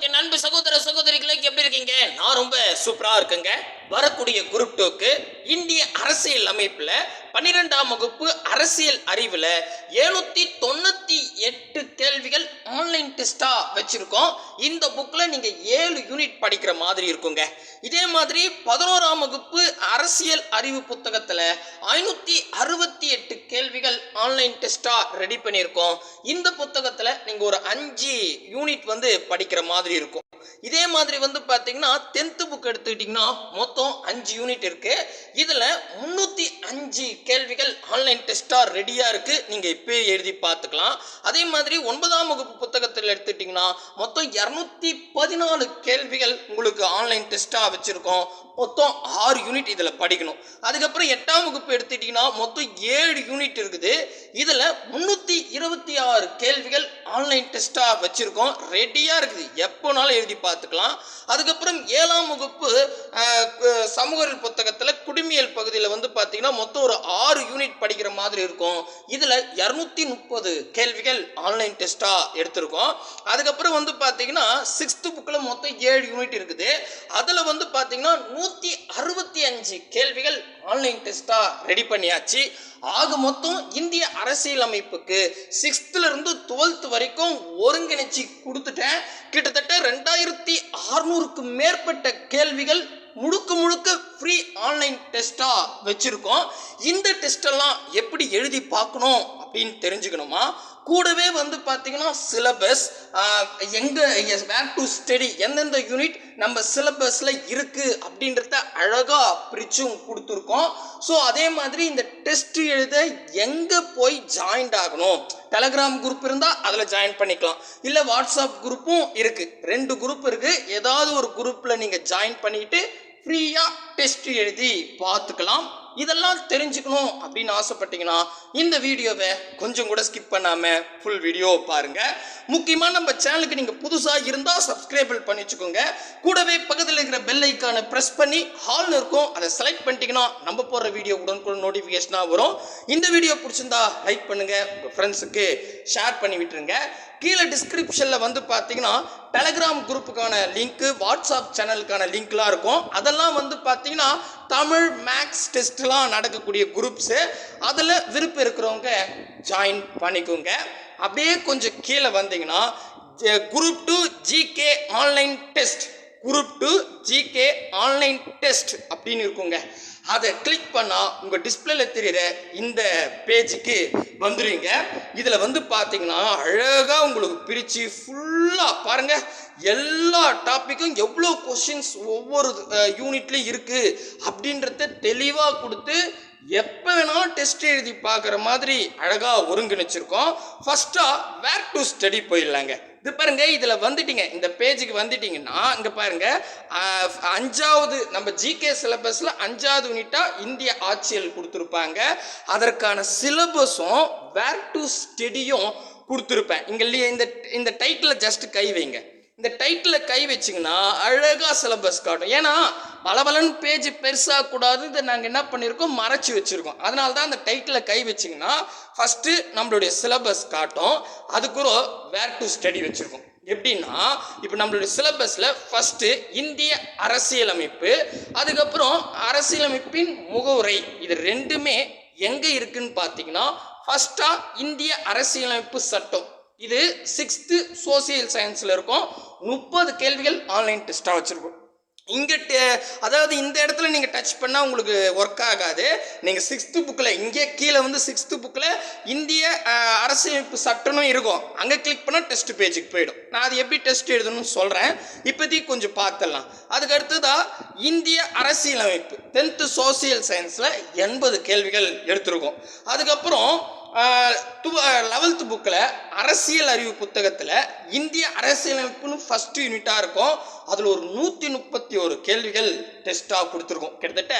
நண்பு சகோதர சகோதரிகளுக்கு எப்படி இருக்கீங்க? நான் ரொம்ப சூப்பரா இருக்குங்க. வரக்கூடிய குரூப் டூக்கு இந்திய அரசியல் அமைப்பில் பன்னிரெண்டாம் வகுப்பு அரசியல் அறிவில் எழுநூத்தி தொண்ணூத்தி எட்டு கேள்விகள் ஆன்லைன் டெஸ்டா வச்சிருக்கோம். இந்த புக்கில் நீங்க ஏழு யூனிட் படிக்கிற மாதிரி இருக்குங்க. இதே மாதிரி பதினோராம் வகுப்பு அரசியல் அறிவு புத்தகத்தில் ஐநூத்தி அறுபத்தி எட்டு கேள்விகள் ஆன்லைன் டெஸ்டா ரெடி பண்ணியிருக்கோம். இந்த புத்தகத்தில் நீங்க ஒரு அஞ்சு யூனிட் வந்து படிக்கிற மாதிரி இருக்கும். இதே மாதிரி வந்து பார்த்தீங்கன்னா டென்த்து புக் எடுத்துக்கிட்டிங்கன்னா மொத்தம் அஞ்சு யூனிட் இருக்கு. இதில் முந்நூற்றி அஞ்சு கேள்விகள் ஆன்லைன் டெஸ்ட்டாக ரெடியாக இருக்கு. நீங்கள் இப்போயே எழுதி பார்த்துக்கலாம். அதே மாதிரி ஒன்பதாம் வகுப்பு புத்தகத்தில் எடுத்துக்கிட்டிங்கன்னா மொத்தம் இரநூத்தி பதினாலு கேள்விகள் உங்களுக்கு ஆன்லைன் டெஸ்ட்டாக வச்சுருக்கோம். மொத்தம் ஆறு யூனிட் இதில் படிக்கணும். அதுக்கப்புறம் எட்டாம் வகுப்பு எடுத்துக்கிட்டிங்கன்னா மொத்தம் ஏழு யூனிட் இருக்குது. இதில் முந்நூற்றி இருபத்தி ஆறு கேள்விகள் ஆன்லைன் டெஸ்ட்டாக வச்சுருக்கோம். ரெடியாக இருக்குது. எப்போனாலும் எழுதி பார்த்துக்கலாம். அதுக்கப்புறம் ஏழாம் வகுப்பு அஹ், புத்தகத்தில் குடிமியல் பகுதியில் வந்து பார்த்தீங்கன்னா மொத்தம் ஒரு ஆறு யூனிட் படிக்கிற மாதிரி இருக்கும். இதில் இரநூத்தி முப்பது கேள்விகள் ஆன்லைன் டெஸ்ட்டாக எடுத்திருக்கோம். அதுக்கப்புறம் வந்து பார்த்தீங்கன்னா சிக்ஸ்த்து புக்கில் மொத்தம் ஏழு யூனிட் இருக்குது. அதில் வந்து பார்த்தீங்கன்னா நூற்றி அறுபத்தி அஞ்சு கேள்விகள் ஆன்லைன் டெஸ்ட்டாக ரெடி பண்ணியாச்சு. ஆக மொத்தம் இந்திய அரசியலமைப்புக்கு சிக்ஸ்த்துலேருந்து டுவெல்த்து டுவெல்த் வரைக்கும் ஒருங்கிணைச்சி கொடுத்துட்டேன். கிட்டத்தட்ட ரெண்டாயிரத்தி அறுநூறுக்கு மேற்பட்ட கேள்விகள் முழுக்க முழுக்க ஃப்ரீ ஆன்லைன் டெஸ்ட்டாக வச்சுருக்கோம். இந்த டெஸ்ட்டெல்லாம் எப்படி எழுதி பார்க்கணும் அப்படின்னு தெரிஞ்சுக்கணுமா? கூடவே வந்து பார்த்தீங்கன்னா சிலபஸ் எங்கே வேர் டு ஸ்டடி எந்தெந்த யூனிட் நம்ம சிலபஸில் இருக்குது அப்படின்றத அழகாக பிரிச்சும் கொடுத்துருக்கோம். ஸோ அதே மாதிரி இந்த டெஸ்ட் எழுத எங்கே போய் ஜாயின்ட் ஆகணும்? டெலகிராம் குரூப் இருந்தால் அதில் ஜாயின் பண்ணிக்கலாம். இல்லை வாட்ஸ்அப் குரூப்பும் இருக்குது ரெண்டு குரூப் இருக்குது ஏதாவது ஒரு குரூப்பில் நீங்கள் ஜாயின் பண்ணிட்டு ஃப்ரீயாக டெஸ்ட் எழுதி பார்த்துக்கலாம். இதெல்லாம் தெரிஞ்சுக்கணும் அப்படின்னு ஆசைப்பட்டீங்கன்னா இந்த வீடியோவை கொஞ்சம் கூட ஸ்கிப் பண்ணாமல் ஃபுல் வீடியோ பாருங்கள் முக்கியமாக நம்ம சேனலுக்கு நீங்கள் புதுசாக இருந்தால் சப்ஸ்கிரைபிள் பண்ணி வச்சுக்கோங்க. கூடவே பக்கத்தில் இருக்கிற பெல் ஐக்கானை ப்ரெஸ் பண்ணி ஹால்னு இருக்கும். அதை செலக்ட் பண்ணிட்டீங்கன்னா நம்ம போடுற வீடியோ உடனுக்குடன் நோட்டிஃபிகேஷனாக வரும். இந்த வீடியோ பிடிச்சிருந்தா லைக் பண்ணுங்கள் உங்கள் ஃப்ரெண்ட்ஸுக்கு ஷேர் பண்ணி விட்டுருங்க. கீழே டிஸ்கிரிப்ஷனில் வந்து பார்த்தீங்கன்னா டெலகிராம் குரூப்புக்கான லிங்க்கு வாட்ஸ்அப் சேனலுக்கான லிங்க்லாம் இருக்கும். அதெல்லாம் வந்து பார்த்தீங்கன்னா தமிழ் மேக்ஸ் டெஸ்ட்லாம் நடக்கக்கூடிய குரூப்ஸு அதில் விருப்பம் இருக்கிறவங்க ஜாயின் பண்ணிக்கோங்க. அப்படியே கொஞ்சம் கீழே வந்தீங்கன்னா group two GK online test group two GK online test அப்படின்னு இருக்குங்க. அதை கிளிக் பண்ணால் உங்கள் டிஸ்பிளேல தெரிகிற இந்த பேஜுக்கு வந்துடுவீங்க இதில் வந்து பார்த்தீங்கன்னா அழகாக உங்களுக்கு பிரித்து ஃபுல்லாக பாருங்கள் எல்லா டாப்பிக்கும் எவ்வளோ கொஷின்ஸ் ஒவ்வொரு யூனிட்லேயும் இருக்குது அப்படின்றத தெளிவாக கொடுத்து எப்போ வேணாலும் டெஸ்ட் எழுதி பார்க்குற மாதிரி அழகாக ஒருங்கிணைச்சிருக்கோம். ஃபஸ்ட்டாக வேர் டு ஸ்டடி போயிடலாங்க. இது பாருங்க இதில் வந்துட்டீங்க. இந்த பேஜுக்கு வந்துட்டீங்கன்னா இங்கே பாருங்க அஞ்சாவது நம்ம ஜிகே சிலபஸில் அஞ்சாவது யூனிட்டாக இந்திய ஆட்சியல் கொடுத்துருப்பாங்க. அதற்கான சிலபஸும் வேர் டு ஸ்டடியும் கொடுத்துருப்பேன். இங்கே இந்த இந்த டைட்டில் ஜஸ்ட் கை வைங்க. இந்த டைட்டில் கை வச்சிங்கன்னா அழகாக சிலபஸ் காட்டும். ஏன்னா பலபலன் பேஜ் பெருசாக கூடாது இதை நாங்கள் என்ன பண்ணியிருக்கோம் மறைச்சி வச்சுருக்கோம். அதனால தான் அந்த டைட்டில் கை வச்சிங்கன்னா ஃபஸ்ட்டு நம்மளுடைய சிலபஸ் காட்டும். அதுக்குறோ வேர் டு ஸ்டடி வச்சுருக்கோம். எப்படின்னா இப்போ நம்மளுடைய சிலபஸில் ஃபஸ்ட்டு இந்திய அரசியலமைப்பு அதுக்கப்புறம் அரசியலமைப்பின் முகவுரை. இது ரெண்டுமே எங்கே இருக்குன்னு பார்த்தீங்கன்னா ஃபஸ்ட்டாக இந்திய அரசியலமைப்பு சட்டம். இது சிக்ஸ்த்து சோசியல் சயின்ஸில் இருக்கும். முப்பது கேள்விகள் ஆன்லைன் டெஸ்ட்டாக வச்சுருக்கோம். இங்கே அதாவது இந்த இடத்துல நீங்கள் டச் பண்ணால் உங்களுக்கு ஒர்க் ஆகாது. நீங்கள் சிக்ஸ்த்து புக்கில் இங்கே கீழே வந்து சிக்ஸ்த்து புக்கில் இந்திய அரசியமைப்பு சட்டனும் இருக்கும். அங்கே கிளிக் பண்ணால் டெஸ்ட் பேஜுக்கு போயிடும். நான் அது எப்படி டெஸ்ட் எழுதணும்னு சொல்கிறேன் இப்போதைக்கு கொஞ்சம் பார்த்துடலாம். அதுக்கு அடுத்ததாக இந்திய அரசியலமைப்பு டென்த்து சோசியல் சயின்ஸில் எண்பது கேள்விகள் எடுத்திருக்கோம். அதுக்கப்புறம் லெவல்த்து புக்கில் அரசியல் அறிவு புத்தகத்தில் இந்திய அரசியலமைப்புன்னு ஃபஸ்ட்டு யூனிட்டாக இருக்கும். அதில் ஒரு நூற்றி முப்பத்தி ஒரு கேள்விகள் டெஸ்ட்டாக கொடுத்துருக்கோம். கிட்டத்தட்ட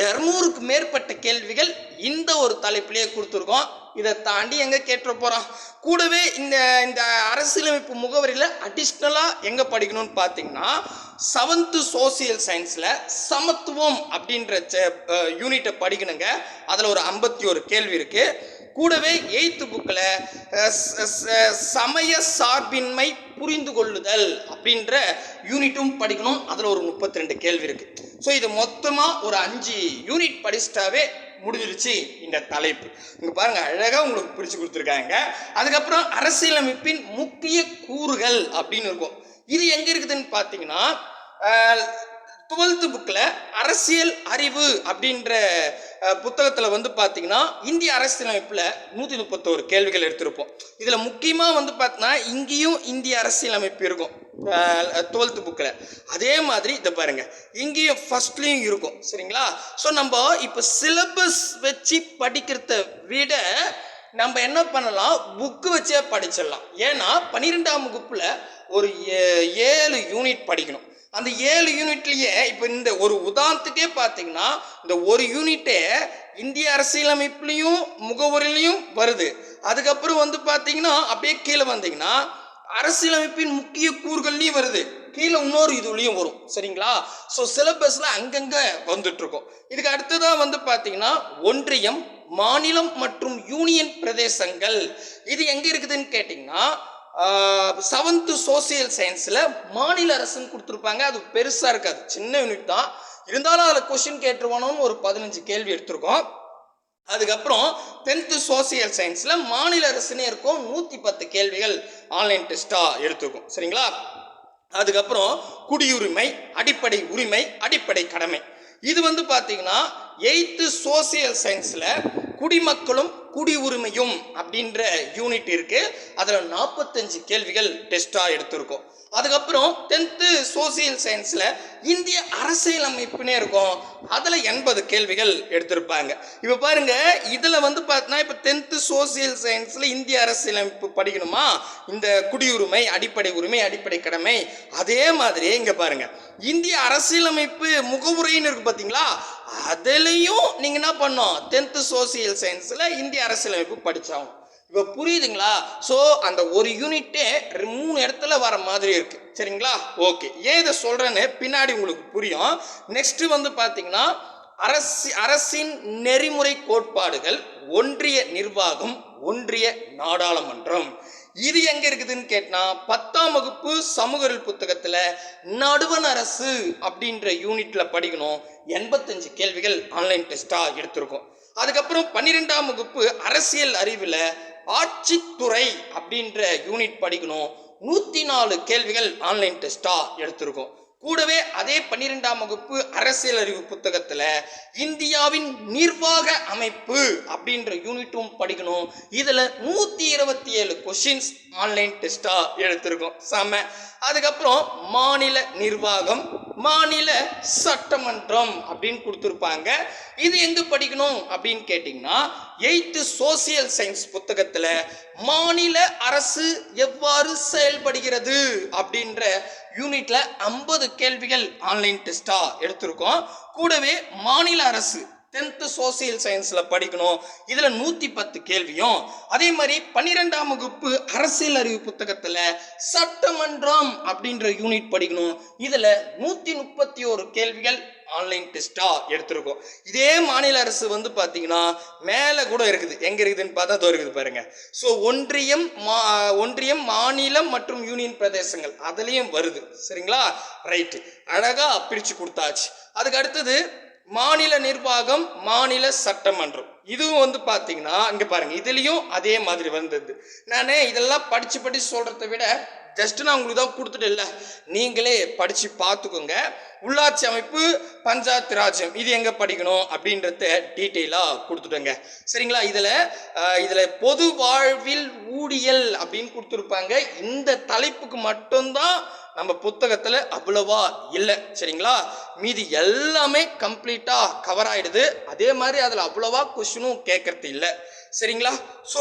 இரநூறுக்கு மேற்பட்ட கேள்விகள் இந்த ஒரு தலைப்பிலேயே கொடுத்துருக்கோம். இதை தாண்டி எங்கே கேட்டுற போகிறோம் கூடவே இந்த இந்த அரசியலமைப்பு முகவரியில் அடிஷ்னலாக எங்கே படிக்கணும்னு பார்த்தீங்கன்னா செவன்த்து சோசியல் சயின்ஸில் சமத்துவம் அப்படின்ற யூனிட்டை படிக்கணுங்க. அதில் ஒரு ஐம்பத்தி ஒரு கேள்வி இருக்குது கூடவே எயித்து புக்கில் சமய சார்பின்மை புரிந்து கொள்ளுதல் அப்படின்ற யூனிட்டும் படிக்கணும். அதில் ஒரு முப்பத்தி ரெண்டு கேள்வி இருக்குது ஸோ இது மொத்தமாக ஒரு அஞ்சு யூனிட் படிச்சிட்டாவே முடிஞ்சிருச்சு இந்த தலைப்பு. இங்கே பாருங்கள் அழகாக உங்களுக்கு பிரித்து கொடுத்துருக்காங்க. அதுக்கப்புறம் அரசியலமைப்பின் முக்கிய கூறுகள் அப்படின்னு இருக்கும். இது எங்கே இருக்குதுன்னு பார்த்தீங்கன்னா டுவெல்த்து புக்கில் அரசியல் அறிவு அப்படின்ற புத்தகத்தில் வந்து பார்த்தீங்கன்னா இந்திய அரசியலமைப்பில் நூற்றி முப்பத்தோரு கேள்விகள் எடுத்திருப்போம். இதில் முக்கியமாக வந்து பார்த்தீங்கன்னா இங்கேயும் இந்திய அரசியலமைப்பு இருக்கும். டுவெல்த்து புக்கில் அதே மாதிரி இதை பாருங்கள் இங்கேயும் ஃபஸ்ட்லேயும் இருக்கும். சரிங்களா? ஸோ நம்ம இப்போ சிலபஸ் வச்சு படிக்கிறத விட நம்ம என்ன பண்ணலாம்? புக்கு வச்சே படிச்சிடலாம். ஏன்னா பன்னிரெண்டாம் வகுப்பில் ஒரு ஏ- ஏழு யூனிட் படிக்கணும். அந்த ஏழு யூனிட்லேயே இப்போ இந்த ஒரு உதாரணத்துக்கே பார்த்தீங்கன்னா இந்த ஒரு யூனிட்டே இந்திய அரசியலமைப்புலையும் முகவரிலையும் வருது. அதுக்கப்புறம் வந்து பார்த்தீங்கன்னா அப்படியே கீழே வந்தீங்கன்னா அரசியலமைப்பின் முக்கிய கூறுகள்லையும் வருது. கீழே இன்னொரு இதுலேயும் வரும். சரிங்களா? ஸோ சிலபஸில் அங்கங்கே வந்துட்டுருக்கும். இதுக்கு அடுத்ததாக வந்து பார்த்தீங்கன்னா ஒன்றியம் மாநிலம் மற்றும் யூனியன் பிரதேசங்கள். இது எங்கே இருக்குதுன்னு கேட்டிங்கன்னா செவன்த்து சோசியல் சயின்ஸில் மாநில அரசுன்னு கொடுத்துருப்பாங்க. அது பெருசாக இருக்காது. சின்ன யூனிட் தான். இருந்தாலும் அதில் கொஷின் கேட்டுருவானோன்னு ஒரு பதினஞ்சு கேள்வி எடுத்திருக்கோம். அதுக்கப்புறம் டென்த்து சோசியல் சயின்ஸில் மாநில அரசுனே இருக்கும். நூற்றி பத்து கேள்விகள் ஆன்லைன் டெஸ்ட்டாக எடுத்துருக்கோம். சரிங்களா? அதுக்கப்புறம் குடியுரிமை அடிப்படை உரிமை அடிப்படை கடமை. இது வந்து பார்த்தீங்கன்னா எயித்து சோசியல் சயின்ஸில் குடிமக்களும் குடி உரிமையும் அப்படின்ற யூனிட் இருக்கு. அதில் நாற்பத்தஞ்சு கேள்விகள் டெஸ்ட்டாக எடுத்திருக்கோம். அதுக்கப்புறம் டென்த்து சோசியல் சயின்ஸில் இந்திய அரசியலமைப்புனே இருக்கும். அதில் எண்பது கேள்விகள் எடுத்திருப்பாங்க. இப்போ பாருங்க இதில் வந்து பார்த்தீங்கன்னா இப்போ டென்த்து சோசியல் சயின்ஸில் இந்திய அரசியலமைப்பு படிக்கணுமா? இந்த குடியுரிமை அடிப்படை உரிமை அடிப்படை கடமை அதே மாதிரி இங்கே பாருங்க. இந்திய அரசியலமைப்பு முகவுரைன்னு இருக்கு பார்த்தீங்களா அதுலேயும் நீங்கள் என்ன பண்ணோம் டென்த்து சோசியல் சயின்ஸில் இந்திய அரசியலமைப்பு படித்தாகும் இப்போ புரியுதுங்களா? ஸோ அந்த ஒரு யூனிட்டே மூணு இடத்துல வர மாதிரி இருக்கு. சரிங்களா? ஓகே ஏன் இதை சொல்கிறேன்னு பின்னாடி உங்களுக்கு புரியும். நெக்ஸ்ட்டு வந்து பார்த்தீங்கன்னா அரசு அரசின் நெறிமுறை கோட்பாடுகள் ஒன்றிய நிர்வாகம் ஒன்றிய நாடாளுமன்றம். இது எங்க இருக்குதுன்னு கேட்டால் பத்தாம் வகுப்பு சமூகல் புத்தகத்தில் நடுவண் அரசு அப்படின்ற யூனிட்ல படிக்கணும். எண்பத்தஞ்சு கேள்விகள் ஆன்லைன் டெஸ்டா எடுத்திருக்கோம். அதுக்கப்புறம் பன்னிரெண்டாம் வகுப்பு அரசியல் அறிவில் ஆட்சித்துறை அப்படின்ற யூனிட் படிக்கணும். நூற்றி நாலு கேள்விகள் ஆன்லைன் டெஸ்டா எடுத்திருக்கோம். கூடவே அதே பன்னிரெண்டாம் வகுப்பு அரசியல் அறிவு புத்தகத்தில் இந்தியாவின் நிர்வாக அமைப்பு அப்படின்ற யூனிட்டும் படிக்கணும். இதில் நூற்றி இருபத்தி ஏழு கொஷின்ஸ் ஆன்லைன் டெஸ்ட்டாக எடுத்திருக்கோம். செம. அதுக்கப்புறம் மாநில நிர்வாகம் மாநில சட்டமன்றம் அப்படின்னு கொடுத்துருப்பாங்க. இது எங்கே படிக்கணும் அப்படின்னு கேட்டிங்கன்னா எயித்து சோசியல் சயின்ஸ் புத்தகத்தில் மாநில அரசு எவ்வாறு செயல்படுகிறது அப்படின்ற யூனிட்ல ஐம்பது கேள்விகள் ஆன்லைன் டெஸ்டா எடுத்திருக்கோம். கூடவே மாநில அரசு டென்த்து சோசியல் சயின்ஸில் படிக்கணும். இதில் நூற்றி பத்து கேள்வியும். அதே மாதிரி பன்னிரெண்டாம் வகுப்பு அரசியல் அறிவு புத்தகத்தில் சட்டமன்றம் அப்படின்ற யூனிட் படிக்கணும். இதில் நூற்றி முப்பத்தி ஒரு கேள்விகள் ஆன்லைன் டெஸ்ட்டாக எடுத்திருக்கோம். இதே மாநில அரசு வந்து பார்த்தீங்கன்னா மேலே கூட இருக்குது. எங்கே இருக்குதுன்னு பார்த்தா தோ இருக்குது பாருங்கள் ஸோ ஒன்றியம் மா ஒன்றியம் மாநிலம் மற்றும் யூனியன் பிரதேசங்கள் அதுலேயும் வருது. சரிங்களா? ரைட்டு அழகாக பிரித்து கொடுத்தாச்சு. அதுக்கு அடுத்தது மாநில நிர்வாகம் மாநில சட்டமன்றம். இதுவும் வந்து பார்த்தீங்கன்னா இங்கே பாருங்கள் இதுலேயும் அதே மாதிரி வந்தது. நான் இதெல்லாம் படித்து படித்து சொல்கிறத விட ஜஸ்ட் நான் உங்களுக்கு தான் கொடுத்துட்டு இல்லை நீங்களே படித்து பார்த்துக்கோங்க. உள்ளாட்சி அமைப்பு பஞ்சாயத்து ராஜ்யம் இது எங்கே படிக்கணும் அப்படின்றத டீட்டெயிலாக கொடுத்துட்டோங்க. சரிங்களா? இதில் இதில் பொது வாழ்வில் ஊழியல் அப்படின்னு கொடுத்துருப்பாங்க. இந்த தலைப்புக்கு மட்டும்தான் நம்ம புத்தகத்தில் அவ்வளவா இல்லை. சரிங்களா? மீதி எல்லாமே கம்ப்ளீட்டாக கவர் ஆகிடுது அதே மாதிரி அதில் அவ்வளவா கொஷினும் கேட்கறது இல்லை. சரிங்களா? ஸோ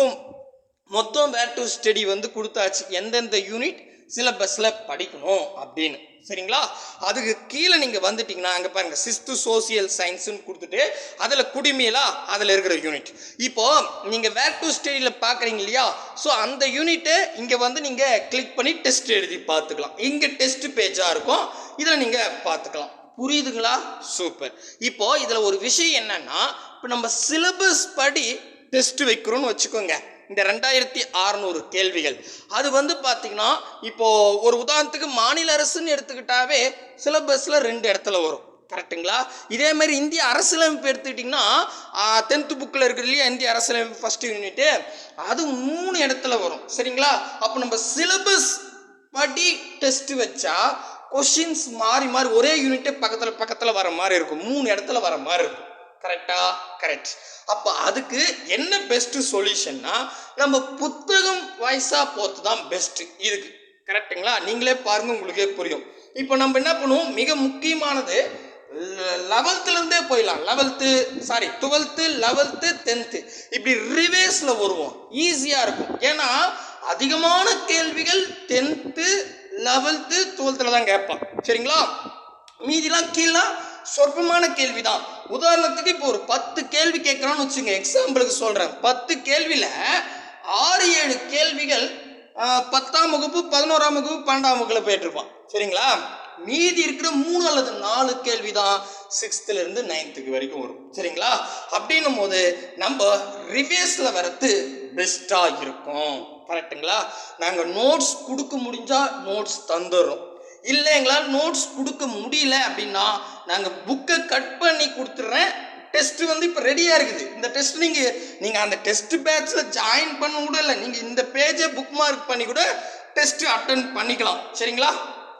மொத்தம் வேர் டு ஸ்டடி வந்து கொடுத்தாச்சு. எந்தெந்த யூனிட் சிலபஸில் படிக்கணும் அப்படின்னு. சரிங்களா? அதுக்கு கீழே நீங்கள் வந்துட்டிங்கன்னா அங்கே பாருங்கள் சிஸ்து சோசியல் சயின்ஸுன்னு கொடுத்துட்டு அதில் குடிமையிலா அதில் இருக்கிற யூனிட் இப்போ நீங்கள் வேர் டு ஸ்டடியில் பார்க்குறீங்க இல்லையா? ஸோ அந்த யூனிட்டு இங்கே வந்து நீங்கள் கிளிக் பண்ணி டெஸ்ட் எழுதி பார்த்துக்கலாம். இங்கே டெஸ்ட் பேஜாக இருக்கும். இதில் நீங்கள் பார்த்துக்கலாம். புரியுதுங்களா? சூப்பர் இப்போ இதில் ஒரு விஷயம் என்னன்னா இப்போ நம்ம சிலபஸ் படி டெஸ்ட் வைக்கிறோன்னு வச்சுக்கோங்க. இந்த ரெண்டாயிரத்தி அறநூறு கேள்விகள். அது வந்து பார்த்திங்கன்னா இப்போது ஒரு உதாரணத்துக்கு மாநில அரசுன்னு எடுத்துக்கிட்டாவே சிலபஸில் ரெண்டு இடத்துல வரும். கரெக்ட்டுங்களா இதே மாதிரி இந்திய அரசியலமைப்பு எடுத்துக்கிட்டிங்கன்னா டென்த்து புக்கில் இருக்குது இல்லையா? இந்திய அரசியலமைப்பு ஃபஸ்ட் யூனிட்டு அது மூணு இடத்துல வரும். சரிங்களா? அப்போ நம்ம சிலபஸ் படி டெஸ்ட் வச்சா கொஷின்ஸ் மாறி மாறி ஒரே யூனிட்டே பக்கத்தில் பக்கத்தில் வர மாதிரி இருக்கும். மூணு இடத்துல வர மாதிரி இருக்கும். கரெக்டா கரெக்ட் அப்போ அதுக்கு என்ன பெஸ்ட் சொல்யூஷன்னா நம்ம புத்தகம் வாய்ஸாக போகிறது தான் பெஸ்ட்டு இதுக்கு. கரெக்ட்டுங்களா நீங்களே பாருங்க உங்களுக்கே புரியும். இப்போ நம்ம என்ன பண்ணுவோம்? மிக முக்கியமானது லெவல்த்துலேருந்தே போயிடலாம். Eleventh sorry twelfth eleventh tenth இப்படி ரிவேஸில் வருவோம். ஈஸியாக இருக்கும். ஏன்னா அதிகமான கேள்விகள் டென்த்து லெவல்த்து டுவெல்த்தில் தான் கேட்பான். சரிங்களா? மீதிலாம் கீழே சொற்பமான கேள்வி தான் உதாரணத்துக்கு இப்போ ஒரு பத்து கேள்வி கேட்குறான்னு வச்சுங்க எக்ஸாம்பிளுக்கு சொல்கிறேன் பத்து கேள்வியில் ஆறு ஏழு கேள்விகள் பத்தாம் வகுப்பு பதினோராம் வகுப்பு பன்னெண்டாம் வகுப்பில் போயிட்டுருப்பான். சரிங்களா? மீதி இருக்கிற மூணு அல்லது நாலு கேள்வி தான் சிக்ஸ்த்துல இருந்து நைன்த்துக்கு வரைக்கும் வரும். சரிங்களா? அப்படின்னும் போது நம்ம ரிவேஸில் வரத்து பெஸ்ட்டாக இருக்கும். கரெக்ட்டுங்களா நாங்கள் நோட்ஸ் கொடுக்க முடிஞ்சா நோட்ஸ் தந்துடுறோம். இல்லை எங்களால் நோட்ஸ் கொடுக்க முடியல அப்படின்னா நாங்கள் புக்கை கட் பண்ணி கொடுத்துட்றேன் டெஸ்ட்டு வந்து இப்போ ரெடியாக இருக்குது. இந்த டெஸ்ட் நீங்கள் நீங்கள் அந்த டெஸ்ட் பேட்சில் ஜாயின் பண்ண கூட இல்லை. நீங்கள் இந்த பேஜை புக் மார்க் பண்ணி கூட டெஸ்ட்டு அட்டன் பண்ணிக்கலாம். சரிங்களா?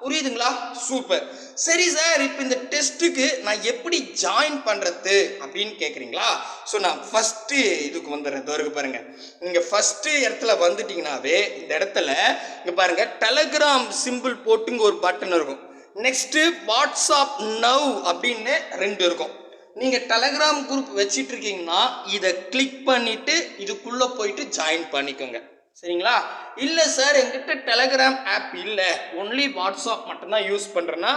புரியுதுங்களா? சூப்பர் சரி சார் இப்போ இந்த டெஸ்ட்டுக்கு நான் எப்படி ஜாயின் பண்ணுறது அப்படின்னு கேட்குறீங்களா ஸோ நான் ஃபஸ்ட்டு இதுக்கு வந்துடுறேன் தோருக்கு பாருங்கள் நீங்கள் இங்கே ஃபஸ்ட்டு இடத்துல வந்துட்டிங்கனாவே இந்த இடத்துல இங்கே பாருங்கள் டெலகிராம் சிம்பிள் போட்டுங்க ஒரு பட்டன் இருக்கும். நெக்ஸ்ட்டு வாட்ஸ்அப் நவ் அப்படின்னு ரெண்டு இருக்கும். நீங்கள் டெலகிராம் குரூப் வச்சிட்ருக்கீங்கன்னா இதை கிளிக் பண்ணிவிட்டு இதுக்குள்ளே போயிட்டு ஜாயின் பண்ணிக்கோங்க. சரிங்களா? இல்லை சார் எங்கிட்ட டெலகிராம் ஆப் இல்லை. ஒன்லி வாட்ஸ்அப் மட்டும்தான் யூஸ் பண்ணுறேன்னா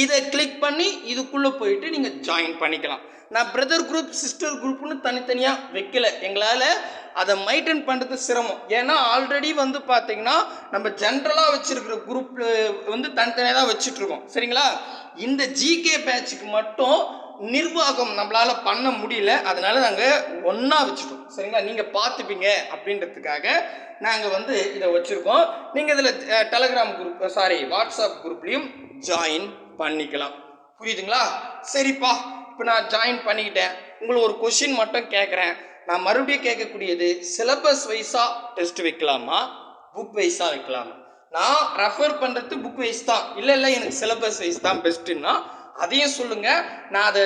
இதை கிளிக் பண்ணி இதுக்குள்ளே போயிட்டு நீங்கள் ஜாயின் பண்ணிக்கலாம். நான் பிரதர் குரூப் சிஸ்டர் குரூப்னு தனித்தனியாக வைக்கல. எங்களால் அதை மெயின்டைன் பண்ணுறது சிரமம். ஏன்னா ஆல்ரெடி வந்து பார்த்தீங்கன்னா நம்ம ஜென்ரலாக வச்சுருக்கிற குரூப் வந்து தனித்தனியாக தான் வச்சுட்ருக்கோம் சரிங்களா? இந்த ஜிகே பேட்சுக்கு மட்டும் நிர்வாகம் நம்மளால் பண்ண முடியல. அதனால நாங்கள் ஒன்றா வச்சுட்டோம். சரிங்களா? நீங்கள் பார்த்துப்பீங்க அப்படின்றதுக்காக நாங்கள் வந்து இதை வச்சுருக்கோம். நீங்கள் இதில் டெலகிராம் குரூப் சாரி வாட்ஸ்அப் குரூப்லேயும் ஜாயின் பண்ணிக்கலாம். புரியுதுங்களா? சரிப்பா. இப்போ நான் ஜாயின் பண்ணிக்கிட்டேன். உங்களை ஒரு கொஷின் மட்டும் கேட்குறேன் நான் மறுபடியும் கேட்கக்கூடியது சிலபஸ் வைஸாக டெஸ்ட் வைக்கலாமா? புக் வைஸாக வைக்கலாமா? நான் ரெஃபர் பண்ணுறது புக் வைஸ் தான். இல்லை இல்லை எனக்கு சிலபஸ் வைஸ் தான் பெஸ்ட்டுன்னா அதையும் சொல்லுங்கள் நான் அதை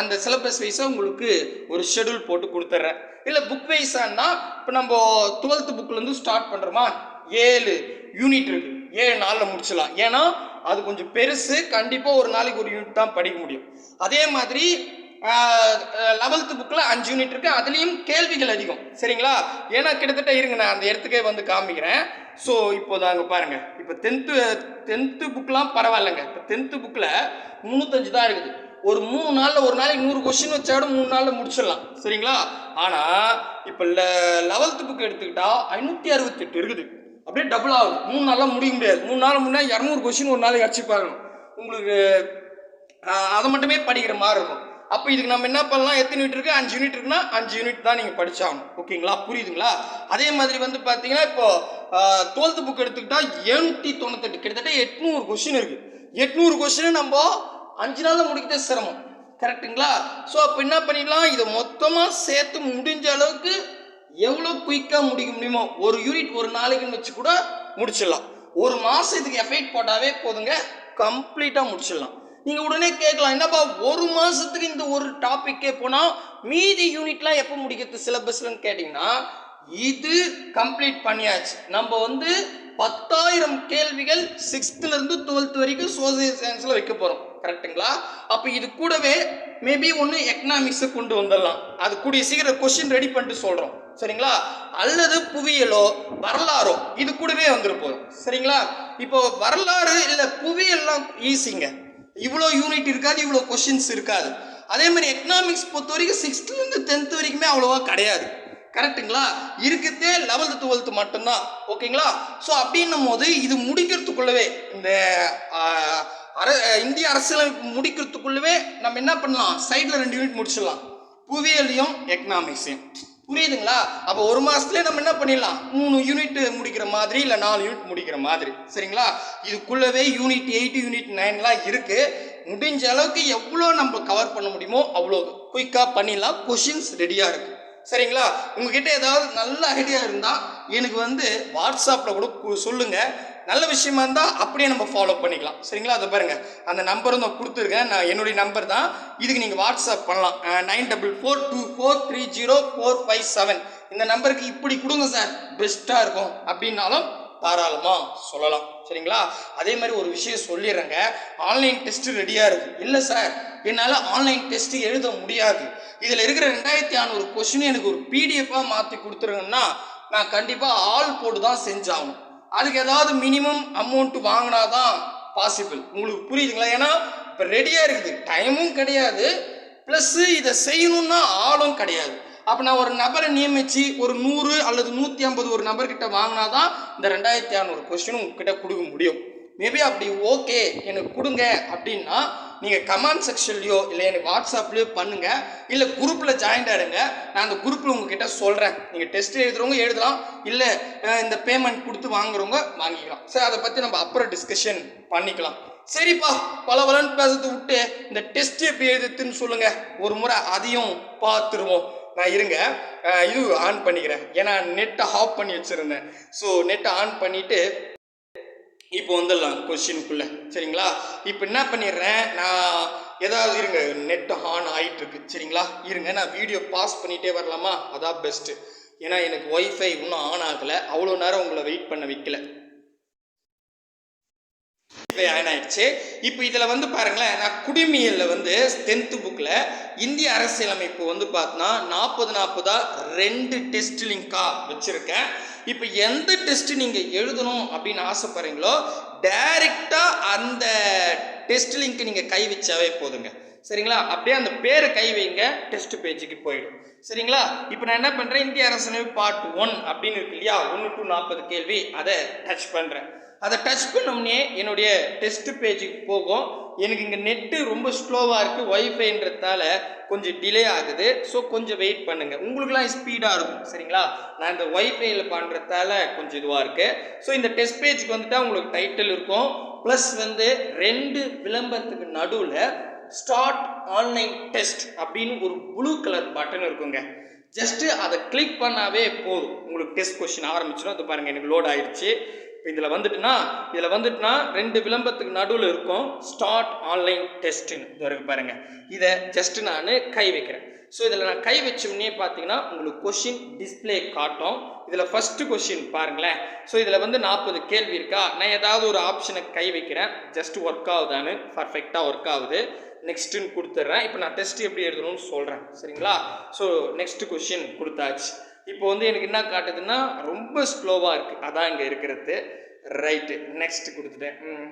அந்த சிலபஸ் வைஸாக உங்களுக்கு ஒரு ஷெடியூல் போட்டு கொடுத்துட்றேன் இல்லை புக் வைஸான்னா இப்போ நம்ம டுவெல்த்து புக்லேருந்து ஸ்டார்ட் பண்ணுறோமா ஏழு யூனிட் இருக்குது ஏழு நாளில் முடிச்சிடலாம். ஏன்னா அது கொஞ்சம் பெருசு. கண்டிப்பாக ஒரு நாளைக்கு ஒரு யூனிட் தான் படிக்க முடியும். அதே மாதிரி லெவல்த்து புக்கில் அஞ்சு யூனிட் இருக்குது அதுலேயும் கேள்விகள் அதிகம். சரிங்களா? ஏன்னா கிட்டத்தட்ட இருங்க நான் அந்த இடத்துக்கே வந்து காமிக்கிறேன். ஸோ இப்போ அங்கே பாருங்கள் இப்போ டென்த்து டென்த்து புக்கெலாம் பரவாயில்லைங்க. இப்போ டென்த்து புக்கில் முந்நூற்றஞ்சு தான் இருக்குது. ஒரு மூணு நாளில் ஒரு நாளைக்கு நூறு கொஷின் வச்சாட மூணு நாளில் முடிச்சிடலாம். சரிங்களா? ஆனால் இப்போ லெவல்த்து புக் எடுத்துக்கிட்டால் ஐநூற்றி அறுபத்தெட்டு இருக்குது. அப்படியே டபுள் ஆகுது. மூணு நாளாக முடிய முடியாது. மூணு நாள் முன்னே இரநூறு கொஷின் ஒரு நாளைக்கு அடிச்சு பார்க்கணும். உங்களுக்கு அதை மட்டுமே படிக்கிற மாதிரி இருக்கும். அப்போ இதுக்கு நம்ம என்ன பண்ணலாம்? எத்தனை யூனிட் இருக்கு? அஞ்சு யூனிட் இருக்குன்னா அஞ்சு யூனிட் தான் நீங்கள் படித்தாகணும் ஓகேங்களா? புரியுதுங்களா? அதே மாதிரி வந்து பார்த்தீங்கன்னா இப்போ டுவெல்த்து புக் எடுத்துக்கிட்டால் எழுநூற்றி தொண்ணூத்தெட்டு. கிட்டத்தட்ட எட்நூறு கொஷின் இருக்குது எட்நூறு கொஸ்டினு நம்ம அஞ்சு நாளில் முடிக்கிறதே சிரமம். கரெக்ட்டுங்களா ஸோ அப்போ என்ன பண்ணிடலாம்? இதை மொத்தமாக சேர்த்து முடிஞ்ச அளவுக்கு எவ்வளோ குயிக்காக முடிக்க முடியுமோ ஒரு யூனிட் ஒரு நாளைக்குன்னு வச்சு கூட முடிச்சிடலாம். ஒரு மாதம் இதுக்கு எஃபெக்ட் போட்டாவே போதுங்க. கம்ப்ளீட்டாக முடிச்சிடலாம். நீங்கள் உடனே கேட்கலாம் என்னப்பா ஒரு மாதத்துக்கு இந்த ஒரு டாப்பிக்கே போனால் மீதி யூனிட்லாம் எப்போ முடிக்கிறது சிலபஸ்லன்னு கேட்டிங்கன்னா இது கம்ப்ளீட் பண்ணியாச்சு. நம்ம வந்து பத்தாயிரம் கேள்விகள் சிக்ஸ்த்துலேருந்து டுவெல்த் வரைக்கும் சோசியல் சயின்ஸில் வைக்க போகிறோம் கரெக்ட்டுங்களா அப்போ இது கூடவே மேபி ஒன்று எக்கனாமிக்ஸை கொண்டு வந்துடலாம். அது கூடிய சீக்கிரம் கொஸ்டின் ரெடி பண்ணிட்டு சொல்கிறோம் சரிங்களா? அல்லது புவியியலோ வரலாறோ இது கூடவே வந்துருப்போம் போதும் சரிங்களா? இப்போ வரலாறு இல்லை புவியெல்லாம் ஈஸிங்க இவ்வளோ யூனிட் இருக்காது இவ்வளோ கொஷின்ஸ் இருக்காது. அதே மாதிரி எக்கனாமிக்ஸ் பொறுத்த வரைக்கும் சிக்ஸ்த்துலேருந்து டென்த் வரைக்குமே அவ்வளோவா கிடையாது. கரெக்ட்டுங்களா இருக்கிறதே லெவல்த்து டுவெல்த்து மட்டும்தான். ஓகேங்களா ஸோ அப்படின்னும் போது இது முடிக்கிறதுக்குள்ளவே இந்த அர இந்திய அரசியலமைப்பு முடிக்கிறதுக்குள்ளவே நம்ம என்ன பண்ணலாம்? சைடில் ரெண்டு யூனிட் முடிச்சிடலாம். புவியியலையும் எக்கனாமிக்ஸையும் புரியுதுங்களா? அப்போ ஒரு மாசத்துலயே நம்ம என்ன பண்ணிடலாம்? மூணு யூனிட் முடிக்கிற மாதிரி இல்லை நாலு யூனிட் முடிக்கிற மாதிரி. சரிங்களா? இதுக்குள்ளவே யூனிட் எயிட் யூனிட் நைன்லாம் இருக்கு. முடிஞ்ச அளவுக்கு எவ்வளோ நம்ம கவர் பண்ண முடியுமோ அவ்வளோ குயிக்காக பண்ணிடலாம். கொஷின்ஸ் ரெடியாக இருக்கு. சரிங்களா? உங்ககிட்ட ஏதாவது நல்ல ஐடியா இருந்தால் எனக்கு வந்து வாட்ஸ்அப்பில் கூட சொல்லுங்கள் நல்ல விஷயமா இருந்தால் அப்படியே நம்ம ஃபாலோ பண்ணிக்கலாம். சரிங்களா? அதை பாருங்கள் அந்த நம்பரும் நான் கொடுத்துருக்கேன். நான் என்னுடைய நம்பர் தான். இதுக்கு நீங்கள் வாட்ஸ்அப் பண்ணலாம். Nine double four two four three zero four five seven. இந்த நம்பருக்கு இப்படி கொடுங்க சார். பெஸ்ட்டாக இருக்கும் அப்படின்னாலும் தாராளமாக சொல்லலாம். சரிங்களா? அதே மாதிரி ஒரு விஷயம் சொல்லிடுறேங்க. ஆன்லைன் டெஸ்ட்டு ரெடியாக இருக்குது இல்லை சார். என்னால் ஆன்லைன் டெஸ்ட்டு எழுத முடியாது. இதில் இருக்கிற ரெண்டாயிரத்தி ஐநூறு கொஷின் எனக்கு ஒரு பிடிஎஃபாக மாற்றி கொடுத்துருங்கன்னா நான் கண்டிப்பாக ஆள் போட்டு தான் செஞ்சாகணும். அதுக்கு ஏதாவது மினிமம் அமௌண்ட் வாங்கினா தான் பாசிபிள் உங்களுக்கு புரியுதுங்களா? ஏன்னா இப்போ ரெடியாக இருக்குது. டைமும் கிடையாது. ப்ளஸ்ஸு இதை செய்யணும்னா ஆளும் கிடையாது. அப்போ நான் ஒரு நபரை நியமித்து ஒரு நூறு அல்லது நூற்றி ஐம்பது ஒரு நபர்கிட்ட வாங்கினா தான் இந்த ரெண்டாயிரத்தி இரநூறு கொஸ்டின் உங்ககிட்ட கொடுக்க முடியும். மேபி அப்படி ஓகே எனக்கு கொடுங்க அப்படின்னா நீங்கள் கமெண்ட் செக்ஷன்லையோ இல்லை எனக்கு வாட்ஸ்அப்லேயோ பண்ணுங்கள் இல்லை குரூப்பில் ஜாயின் ஆகிடுங்க நான் அந்த குரூப்பில் உங்ககிட்ட சொல்கிறேன் நீங்கள் டெஸ்ட் எழுதுறவங்க எழுதலாம். இல்லை இந்த பேமெண்ட் கொடுத்து வாங்குறவங்க வாங்கிக்கலாம். சரி அதை பற்றி நம்ம அப்புறம் டிஸ்கஷன் பண்ணிக்கலாம். சரிப்பா பல வளன் பேசத்தை விட்டு இந்த டெஸ்ட் எப்படி எழுதுதுன்னு சொல்லுங்கள் ஒரு முறை அதையும் பார்த்துருவோம். நான் இருங்க. இது ஆன் பண்ணிக்கிறேன். ஏன்னா நெட்டை ஆஃப் பண்ணி வச்சுருந்தேன். ஸோ நெட்டை ஆன் பண்ணிவிட்டு இப்போ வந்துடலாம் கொஷினுக்குள்ளே சரிங்களா? இப்போ என்ன பண்ணிடுறேன்? நான் ஏதாவது இருங்க நெட் ஆன் ஆகிட்டு இருக்கு சரிங்களா? இருங்க நான் வீடியோ பாஸ் பண்ணிட்டே வரலாமா? அதான் பெஸ்ட்டு ஏன்னா எனக்கு ஒய்ஃபை இன்னும் ஆன் ஆகலை. அவ்வளோ நேரம் உங்களை வெயிட் பண்ண வைக்கல. ஆன் ஆயிடுச்சு. இப்போ இதில் வந்து பாருங்களேன் நான் குடிமியலில் வந்து டென்த்து புக்கில் இந்திய அரசியலமைப்பு வந்து பார்த்தோன்னா நாற்பது நாற்பதா ரெண்டு டெஸ்ட் லிங்காக வச்சுருக்கேன். இப்போ எந்த டெஸ்ட் நீங்கள் எழுதணும் அப்படின்னு ஆசைப்படுறீங்களோ டைரெக்டாக அந்த டெஸ்ட் லிங்க் நீங்கள் கை வச்சாவே போதுங்க. சரிங்களா? அப்படியே அந்த பேரை கை வைங்க டெஸ்ட் பேஜுக்கு போயிடும். சரிங்களா? இப்போ நான் என்ன பண்ணுறேன் இந்திய அரசு பார்ட் ஒன் அப்படின்னு இருக்கு இல்லையா? ஒன்று டு நாற்பது கேள்வி. அதை டச் பண்ணுறேன் அதை டச் பண்ணோம்னே என்னுடைய டெஸ்ட் பேஜுக்கு போகும். எனக்கு இங்கே நெட்டு ரொம்ப ஸ்லோவாக இருக்குது ஒய்ஃபைன்றதால கொஞ்சம் டிலே ஆகுது. ஸோ கொஞ்சம் வெயிட் பண்ணுங்கள் உங்களுக்குலாம் ஸ்பீடாக இருக்கும். சரிங்களா? நான் இந்த ஒய்ஃபைல பண்ணுறதால கொஞ்சம் இதுவாக இருக்குது ஸோ இந்த டெஸ்ட் பேஜுக்கு வந்துட்டா உங்களுக்கு டைட்டில் இருக்கும். ப்ளஸ் வந்து ரெண்டு விளம்பரத்துக்கு நடுவில் ஸ்டார்ட் ஆன்லைன் டெஸ்ட் அப்படின்னு ஒரு ப்ளூ கலர் பட்டன் இருக்குங்க. ஜஸ்ட்டு அதை கிளிக் பண்ணாவே போதும். உங்களுக்கு டெஸ்ட் கொஷின் ஆரம்பிச்சிடும். அது பாருங்கள் எனக்கு லோட் ஆயிடுச்சு. இதில் வந்துட்டுனா இதில் வந்துட்டுனா ரெண்டு விளம்பரத்துக்கு நடுவில் இருக்கும். ஸ்டார்ட் ஆன்லைன் டெஸ்ட்டுன்னு இது வரைக்கும் பாருங்கள் இதை ஜஸ்ட்டு நான் கை வைக்கிறேன். ஸோ இதில் நான் கை வச்சோம்னே பார்த்தீங்கன்னா உங்களுக்கு கொஷின் டிஸ்ப்ளே காட்டும். இதில் ஃபஸ்ட்டு கொஷின் பாருங்களேன். ஸோ இதில் வந்து நாற்பது கேள்வி இருக்கா? நான் ஏதாவது ஒரு ஆப்ஷனை கை வைக்கிறேன். ஜஸ்ட் ஒர்க் ஆகுதான்னு பர்ஃபெக்டாக ஒர்க் ஆகுது. நெக்ஸ்ட்டுன்னு கொடுத்துட்றேன். இப்போ நான் டெஸ்ட் எப்படி எழுதணும்னு சொல்கிறேன் சரிங்களா? ஸோ நெக்ஸ்ட் கொஷின் கொடுத்தாச்சு. இப்போ வந்து எனக்கு என்ன காட்டுதுன்னா ரொம்ப ஸ்லோவாக இருக்குது அதான் இங்கே இருக்கிறது. ரைட்டு நெக்ஸ்ட் கொடுத்துட்டேன். ம்.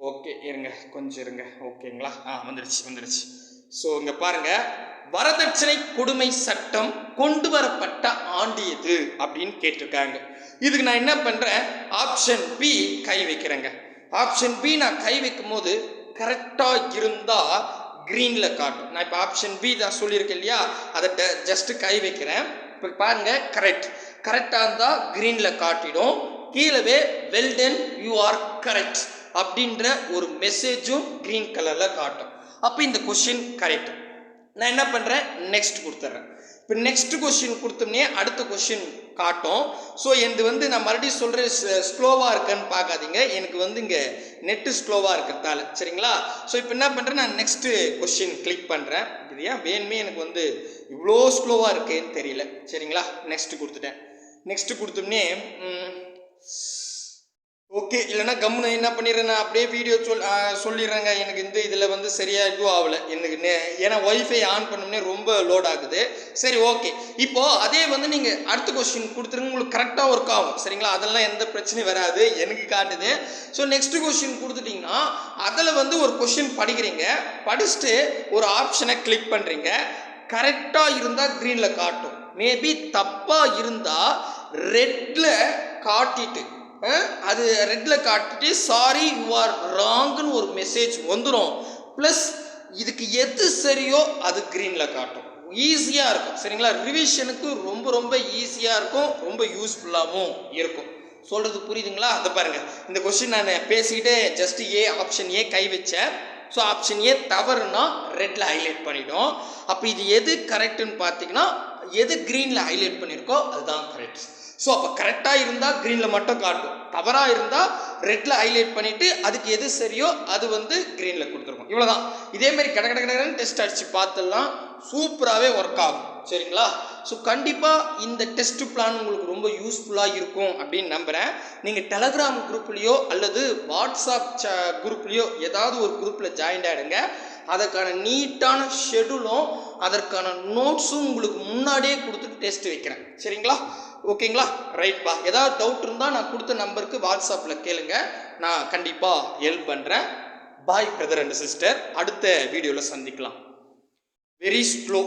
ஓகே இருங்க. கொஞ்சம் இருங்க. ஓகேங்களா ஆ வந்துடுச்சு வந்துடுச்சு ஸோ இங்கே பாருங்கள் வரதட்சணை கொடுமை சட்டம் கொண்டு வரப்பட்ட ஆண்டு எது அப்படின்னு கேட்டிருக்காங்க. இதுக்கு நான் என்ன பண்ணுறேன் ஆப்ஷன் பி கை வைக்கிறேங்க. ஆப்ஷன் பி நான் கை வைக்கும் போது கரெக்டாக இருந்தால் க்ரீனில் காட்டும். நான் இப்போ ஆப்ஷன் பி தான் சொல்லியிருக்கேன் இல்லையா? அதை ஜஸ்ட்டு கை வைக்கிறேன். இப்போ பாருங்கள் கரெக்ட் கரெக்டாக இருந்தால் க்ரீனில் காட்டிடும். கீழவே well done you are correct அப்படின்ற ஒரு மெசேஜும் க்ரீன் கலரில் காட்டும். அப்போ இந்த கொஷின் கரெக்ட் நான் என்ன பண்ணுறேன் நெக்ஸ்ட் கொடுத்துட்றேன். இப்போ நெக்ஸ்ட் கொஷின் கொடுத்தோம்னே அடுத்த கொஷின் காட்டும். ஸோ எனது வந்து நான் மறுபடியும் சொல்கிறேன் ஸ்லோவாக இருக்கேன்னு பார்க்காதீங்க. எனக்கு வந்து இங்கே நெட்டு ஸ்லோவாக இருக்கிறதால சரிங்களா? ஸோ இப்போ என்ன பண்ணுறேன் நான் நெக்ஸ்ட்டு கொஷின் கிளிக் பண்ணுறேன் இது ஏன்? வேணுமே எனக்கு வந்து இவ்வளோ ஸ்லோவாக இருக்கேன்னு தெரியல. சரிங்களா? நெக்ஸ்ட்டு கொடுத்துட்டேன். நெக்ஸ்ட்டு கொடுத்தோம்னே ஓகே இல்லைன்னா கம்முன்னு என்ன பண்ணிடுறேன்? நான் அப்படியே வீடியோ சொல் சொல்லிடுறேங்க. எனக்கு இந்த இதில் வந்து சரியாக இதுவும் ஆகலை. எனக்கு ஏன்னா ஒய்ஃபை ஆன் பண்ணோம்னே ரொம்ப லோட் ஆகுது. சரி ஓகே இப்போது அதே வந்து நீங்கள் அடுத்த கொஸ்டின் கொடுத்துருங்க. உங்களுக்கு கரெக்டாக ஒர்க் ஆகும். சரிங்களா? அதெல்லாம் எந்த பிரச்சனையும் வராது. எனக்கு காட்டுது. ஸோ நெக்ஸ்ட் கொஸ்டின் கொடுத்துட்டிங்கன்னா அதில் வந்து ஒரு கொஸ்டின் படிக்கிறீங்க. படிச்சுட்டு ஒரு ஆப்ஷனை கிளிக் பண்ணுறீங்க கரெக்டாக இருந்தால் க்ரீனில் காட்டும். மேபி தப்பாக இருந்தால் ரெட்டில் காட்டிட்டு அது ரெட்டில் காட்டிட்டு சாரி யூ ஆர் ராங்குன்னு ஒரு மெசேஜ் வந்துடும் ப்ளஸ் இதுக்கு எது சரியோ அது க்ரீனில் காட்டும். ஈஸியாக இருக்கும். சரிங்களா? ரிவிஷனுக்கு ரொம்ப ரொம்ப ஈஸியாக இருக்கும். ரொம்ப யூஸ்ஃபுல்லாகவும் இருக்கும். சொல்கிறது புரியுதுங்களா? அதை பாருங்கள் இந்த கொஸ்டின் நான் பேசிக்கிட்டே ஜஸ்ட் ஏ ஆப்ஷன் ஏ கை வச்சேன். ஸோ ஆப்ஷன் ஏ தவறுனா ரெட்டில் ஹைலைட் பண்ணிடும். அப்போ இது எது கரெக்டுன்னு பார்த்தீங்கன்னா எது க்ரீனில் ஹைலைட் பண்ணியிருக்கோ அதுதான் கரெக்ட் ஸோ அப்போ கரெக்டாக இருந்தால் க்ரீனில் மட்டும் காட்டும். தவறாக இருந்தால் ரெட்டில் ஹைலைட் பண்ணிவிட்டு அதுக்கு எது சரியோ அது வந்து க்ரீனில் கொடுத்துருக்கும். இவ்வளோதான் இதேமாரி கட கட கடன்னு டெஸ்ட் அடித்து பார்த்துடலாம். சூப்பராகவே ஒர்க் ஆகும். சரிங்களா? ஸோ கண்டிப்பாக இந்த டெஸ்ட் பிளான் உங்களுக்கு ரொம்ப யூஸ்ஃபுல்லாக இருக்கும் அப்படின்னு நம்புகிறேன் நீங்கள் டெலகிராம் குரூப்லேயோ அல்லது வாட்ஸ்அப் ச குரூப்லேயோ ஏதாவது ஒரு குரூப்பில் ஜாயின் ஆகிடுங்க அதற்கான நீட்டான ஷெடியூலும் அதற்கான நோட்ஸும் உங்களுக்கு முன்னாடியே கொடுத்துட்டு டெஸ்ட் வைக்கிறேன். சரிங்களா? ஓகேங்களா? ரைட்பா ஏதாவது டவுட் இருந்தால் நான் கொடுத்த நம்பருக்கு வாட்ஸ்அப்பில் கேளுங்க. நான் கண்டிப்பாக ஹெல்ப் பண்ணுறேன் பாய் பிரதர் அண்ட் சிஸ்டர் அடுத்த வீடியோவில் சந்திக்கலாம். Very slow